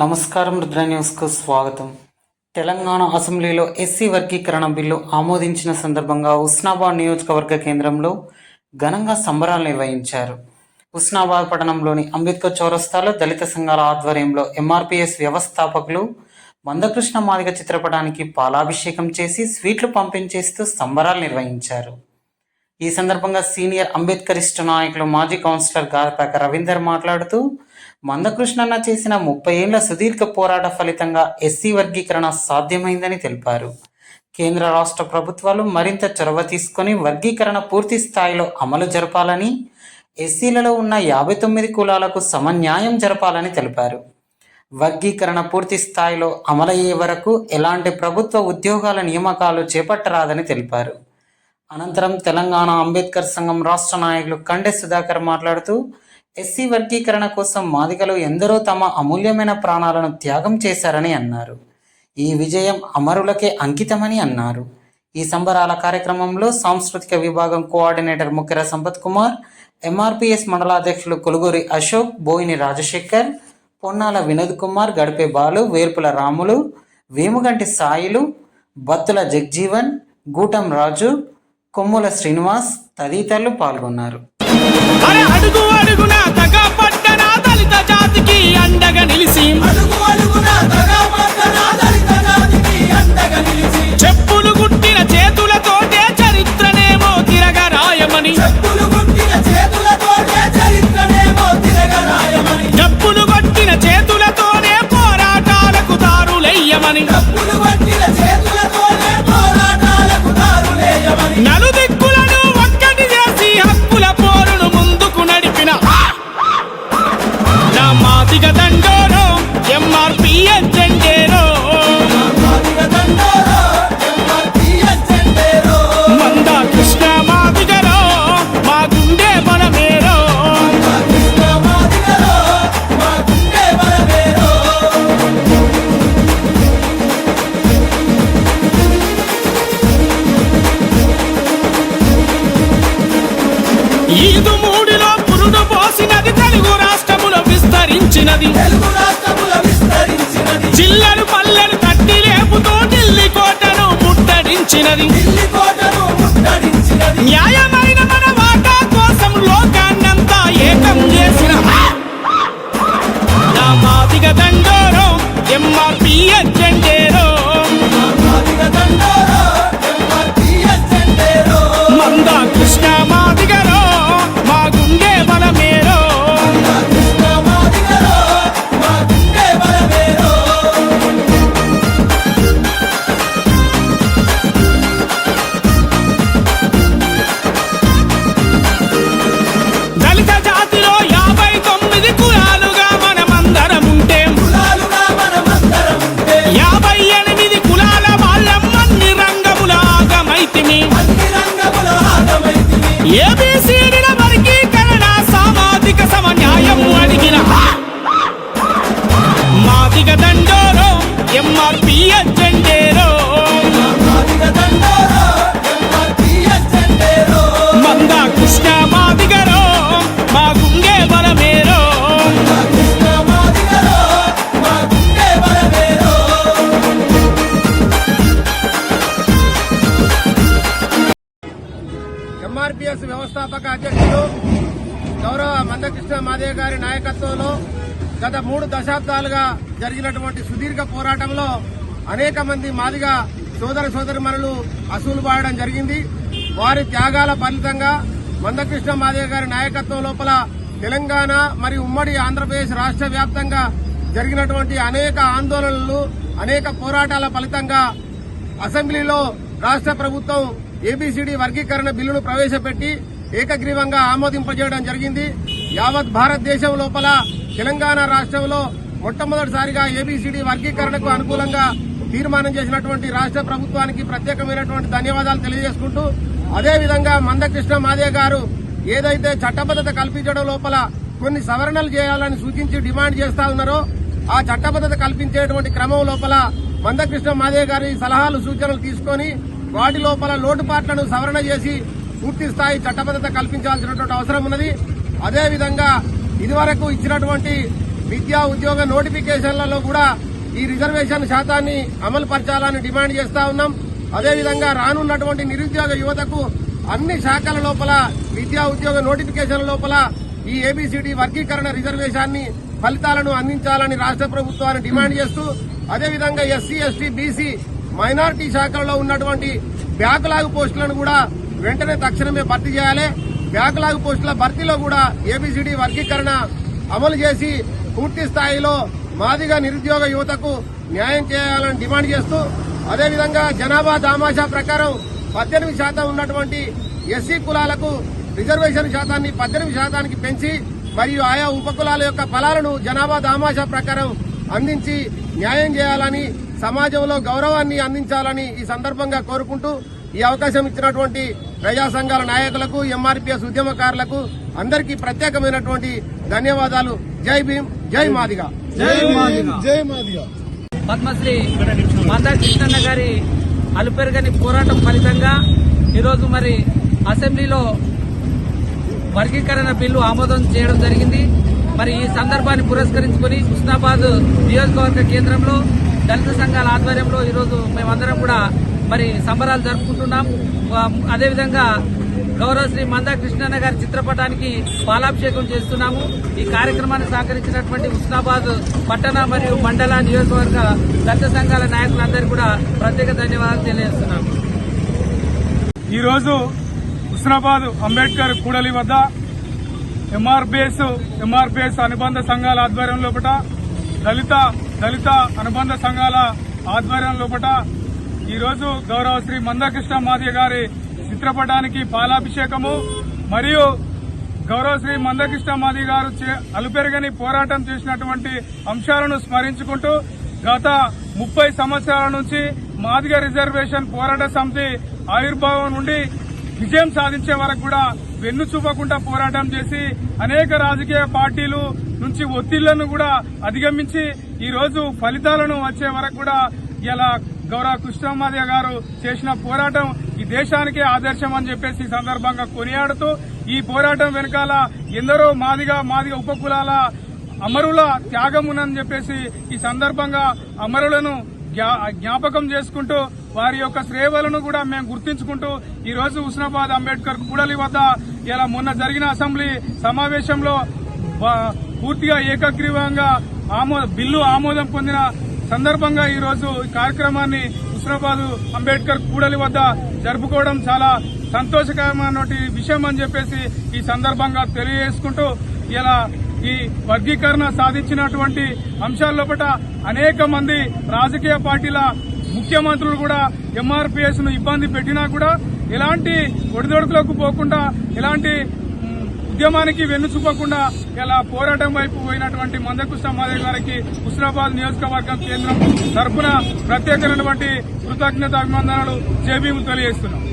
నమస్కారం రుద్ర న్యూస్కు స్వాగతం. తెలంగాణ అసెంబ్లీలో ఎస్సీ వర్గీకరణ బిల్లు ఆమోదించిన సందర్భంగా ఉస్నాబాద్ నియోజకవర్గ కేంద్రంలో ఘనంగా సంబరాలు నిర్వహించారు. ఉస్నాబాద్ పట్టణంలోని అంబేద్కర్ చౌరస్తాలో దళిత సంఘాల ఆధ్వర్యంలో ఎంఆర్పిఎస్ వ్యవస్థాపకులు మందకృష్ణ మాదిగ చిత్రపటానికి పాలాభిషేకం చేసి స్వీట్లు పంపించేస్తూ సంబరాలు నిర్వహించారు. ఈ సందర్భంగా సీనియర్ అంబేద్కరిస్టు నాయకులు మాజీ కౌన్సిలర్ గారపాక రవీందర్ మాట్లాడుతూ మందకృష్ణన్న చేసిన ముప్పై ఏళ్ళ సుదీర్ఘ పోరాట ఫలితంగా ఎస్సీ వర్గీకరణ సాధ్యమైందని తెలిపారు. కేంద్ర రాష్ట్ర ప్రభుత్వాలు మరింత చొరవ తీసుకొని వర్గీకరణ పూర్తి స్థాయిలో అమలు జరపాలని ఎస్సీలలో ఉన్న యాభై తొమ్మిది కులాలకు సమన్యాయం జరపాలని తెలిపారు. వర్గీకరణ పూర్తి స్థాయిలో అమలయ్యే వరకు ఎలాంటి ప్రభుత్వ ఉద్యోగాల నియామకాలు చేపట్టరాదని తెలిపారు. అనంతరం తెలంగాణ అంబేద్కర్ సంఘం రాష్ట్ర నాయకులు కండె సుధాకర్ మాట్లాడుతూ ఎస్సీ వర్గీకరణ కోసం మాదిగలు ఎందరో తమ అమూల్యమైన ప్రాణాలను త్యాగం చేశారని అన్నారు. ఈ విజయం అమరులకే అంకితమని అన్నారు. ఈ సంబరాల కార్యక్రమంలో సాంస్కృతిక విభాగం కోఆర్డినేటర్ ముఖ్యర సంపత్ కుమార్ ఎంఆర్పిఎస్ మండలాధ్యక్షులు కొలుగురి అశోక్ బోయిని రాజశేఖర్ పొన్నాల వినోద్ కుమార్ గడిపే బాలు వేల్పుల రాములు వేముగంటి సాయిలు బత్తుల జగ్జీవన్ గూటం రాజు కొమ్ముల శ్రీనివాస్ తదితరులు పాల్గొన్నారు. అడుగు అడుగున దళిత జాతికి అండగా నిలిసి అడుగు అడుగున దగా పక్కన దళిత జాతికి అండగా నిలిచి. చెప్పులు గుట్టిన చేతులతోటే చరిత్రనేమో తిరగరాయమని చెప్పులు గుట్టిన చేతులతోటే చరిత్రనేమో తిరగరాయమని డప్పులు కొట్టిన చేతులతోనే పోరాటాలకు దారులెయ్యమని. చెప్పులు పట్టిన చేతులతోనే పోరాటాలకు నలుది ఈదు మూడిలో పురుడు పోసినది తెలుగు రాష్ట్రములో విస్తరించినది. జిల్లలు పల్లెలు తట్టి లేపుతూ ఢిల్లీ కోటను ముట్టడించినది. ఢిల్లీ కోటను ముట్టడించినది. న్యాయమైన నాయకత్వంలో గత మూడు దశాబ్దాలుగా జరిగినటువంటి సుదీర్ఘ పోరాటంలో అనేక మంది మాదిగా సోదర సోదరిమణులు అసూలు బాడడం జరిగింది. వారి త్యాగాల ఫలితంగా మందకృష్ణ మాదిగ గారి నాయకత్వం లోపల తెలంగాణ మరియు ఉమ్మడి ఆంధ్రప్రదేశ్ రాష్ట్ర వ్యాప్తంగా జరిగినటువంటి అనేక ఆందోళనలు అనేక పోరాటాల ఫలితంగా అసెంబ్లీలో రాష్ట్ర ప్రభుత్వం ఏబీసీడీ వర్గీకరణ బిల్లును ప్రవేశపెట్టి ఏకగ్రీవంగా ఆమోదింపజేయడం జరిగింది. యావత్ భారతదేశం లోపల తెలంగాణ రాష్ట్రంలో మొట్టమొదటిసారిగా ఏబీసీడీ వర్గీకరణకు అనుకూలంగా తీర్మానం చేసినటువంటి రాష్ట్ర ప్రభుత్వానికి ప్రత్యేకమైనటువంటి ధన్యవాదాలు తెలియజేసుకుంటూ అదేవిధంగా మందకృష్ణ మాదే గారు ఏదైతే చట్టబద్దత కల్పించడం లోపల కొన్ని సవరణలు చేయాలని సూచించి డిమాండ్ చేస్తా ఉన్నారో ఆ చట్టబద్దత కల్పించేటువంటి క్రమం లోపల మందకృష్ణ మాదే గారి సలహాలు సూచనలు తీసుకొని వాటి లోపల లోటుపాట్లను సవరణ చేసి పూర్తి స్థాయి చట్టబద్దత కల్పించాల్సినటువంటి అవసరం ఉన్నది. అదేవిధంగా ఇదివరకు ఇచ్చినటువంటి విద్యా ఉద్యోగ నోటిఫికేషన్లలో కూడా ఈ రిజర్వేషన్ శాతాన్ని అమలు పరచాలని డిమాండ్ చేస్తా ఉన్నాం. అదేవిధంగా రానున్నటువంటి నిరుద్యోగ యువతకు అన్ని శాఖల లోపల విద్యా ఉద్యోగ నోటిఫికేషన్ లోపల ఈ ఏబీసీడీ వర్గీకరణ రిజర్వేషన్ని ఫలితాలను అందించాలని రాష్ట్ర ప్రభుత్వాన్ని డిమాండ్ చేస్తూ అదేవిధంగా ఎస్సీ ఎస్టీ బీసీ మైనారిటీ శాఖల్లో ఉన్నటువంటి బ్యాక్లాగ్ పోస్టులను కూడా వెంటనే తక్షణమే భర్తీ చేయాలి. బ్యాక్లాగ్ పోస్టుల భర్తీలో కూడా ఏబిసిడి వర్గీకరణ అమలు చేసి పూర్తి స్థాయిలో మాదిగా నిరుద్యోగ యువతకు న్యాయం చేయాలని డిమాండ్ చేస్తూ అదేవిధంగా జనాభా దామాషా ప్రకారం పద్దెనిమిది శాతం ఉన్నటువంటి ఎస్సీ కులాలకు రిజర్వేషన్ శాతాన్ని పద్దెనిమిది శాతానికి పెంచి మరియు ఆయా ఉపకులాల యొక్క ఫలాలను జనాభా దామాషా ప్రకారం అందించి న్యాయం చేయాలని సమాజంలో గౌరవాన్ని అందించాలని ఈ సందర్భంగా కోరుకుంటూ ఈ అవకాశం ఇచ్చినటువంటి ప్రజా సంఘాల నాయకులకు ఎంఆర్పీఎస్ ఉద్యమకారులకు అందరికీ ప్రత్యేకమైనటువంటి ధన్యవాదాలు. జై భీమ్ జై మాదిగా. పద్మశ్రీ కృష్ణన్న గారి అలుపెరగని పోరాటం ఫలితంగా ఈరోజు మరి అసెంబ్లీలో వర్గీకరణ బిల్లు ఆమోదం చేయడం జరిగింది. మరి ఈ సందర్భాన్ని పురస్కరించుకుని హుస్నాబాద్ నియోజకవర్గ కేంద్రంలో దళిత సంఘాల ఆధ్వర్యంలో ఈరోజు మేమందరం కూడా మరి సంబరాలు జరుపుకుంటున్నాం. అదేవిధంగా గౌరవ శ్రీ మందా కృష్ణన్న గారి చిత్రపటానికి పాలాభిషేకం చేస్తున్నాము. ఈ కార్యక్రమాన్ని సహకరించినటువంటి హుస్నాబాద్ పట్టణ మరియు మండల నియోజకవర్గ దళిత సంఘాల నాయకులందరికీ కూడా ప్రత్యేక ధన్యవాదాలు తెలియజేస్తున్నాము. ఈరోజు హుస్నాబాద్ అంబేద్కర్ కూడలి వద్ద ఎంఆర్బిఎస్ ఎంఆర్బిఎస్ అనుబంధ సంఘాల ఆధ్వర్యం లోపల దళిత దళిత అనుబంధ సంఘాల ఆధ్వర్యం లోపట ఈరోజు గౌరవ శ్రీ మందకృష్ణ మాదిగ గారి చిత్రపటానికి పాలాభిషేకము మరియు గౌరవ శ్రీ మందకృష్ణ మాది గారు చే- అలుపెరగని పోరాటం చేసినటువంటి అంశాలను స్మరించుకుంటూ గత ముప్పై సంవత్సరాల నుంచి మాదిగ రిజర్వేషన్ పోరాట సమితి ఆవిర్భావం నుండి విజయం సాధించే వరకు కూడా వెన్ను చూపకుండా పోరాటం చేసి అనేక రాజకీయ పార్టీలు నుంచి ఒత్తిళ్ళను కూడా అధిగమించి ఈరోజు ఫలితాలను వచ్చే వరకు కూడా ఇలా గౌరవ కృష్ణమాదయ్య గారు చేసిన పోరాటం ఈ దేశానికే ఆదర్శం అని చెప్పేసి ఈ సందర్భంగా కొనియాడుతూ ఈ పోరాటం వెనకాల ఎందరో మాదిగా మాదిగ ఉపకులాల అమరుల త్యాగం ఉందని చెప్పేసి ఈ సందర్భంగా అమరులను జ్ఞా- జ్ఞాపకం చేసుకుంటూ వారి యొక్క సేవలను కూడా మేము గుర్తించుకుంటూ ఈ రోజు హుస్నాబాద్ అంబేద్కర్ కూడలి వద్ద ఇలా మొన్న జరిగిన అసెంబ్లీ సమావేశంలో పూర్తిగా ఏకగ్రీవంగా ఆమోద బిల్లు ఆమోదం పొందిన సందర్భంగా ఈ రోజు ఈ కార్యక్రమాన్ని హుస్నాబాద్ అంబేద్కర్ కూడలి వద్ద జరుపుకోవడం చాలా సంతోషకరమైన విషయం అని చెప్పేసి ఈ సందర్భంగా తెలియజేసుకుంటూ ఇలా ఈ వర్గీకరణ సాధించినటువంటి అంశాల లోపల అనేక మంది రాజకీయ పార్టీల ముఖ్యమంత్రులు కూడా ఎంఆర్పీఎస్ను ఇబ్బంది పెట్టినా కూడా ఎలాంటి ఒడిదొడుకులకు పోకుండా ఎలాంటి ఉద్యమానికి వెన్ను చూపకుండా ఇలా పోరాటం వైపు పోయినటువంటి మందకృష్ణ మాదేవ్ గారికి హుస్నాబాద్ నియోజకవర్గం కేంద్రం తరఫున ప్రత్యేకమైనటువంటి కృతజ్ఞత అభినందనలు జేబీము తెలియజేస్తున్నాం.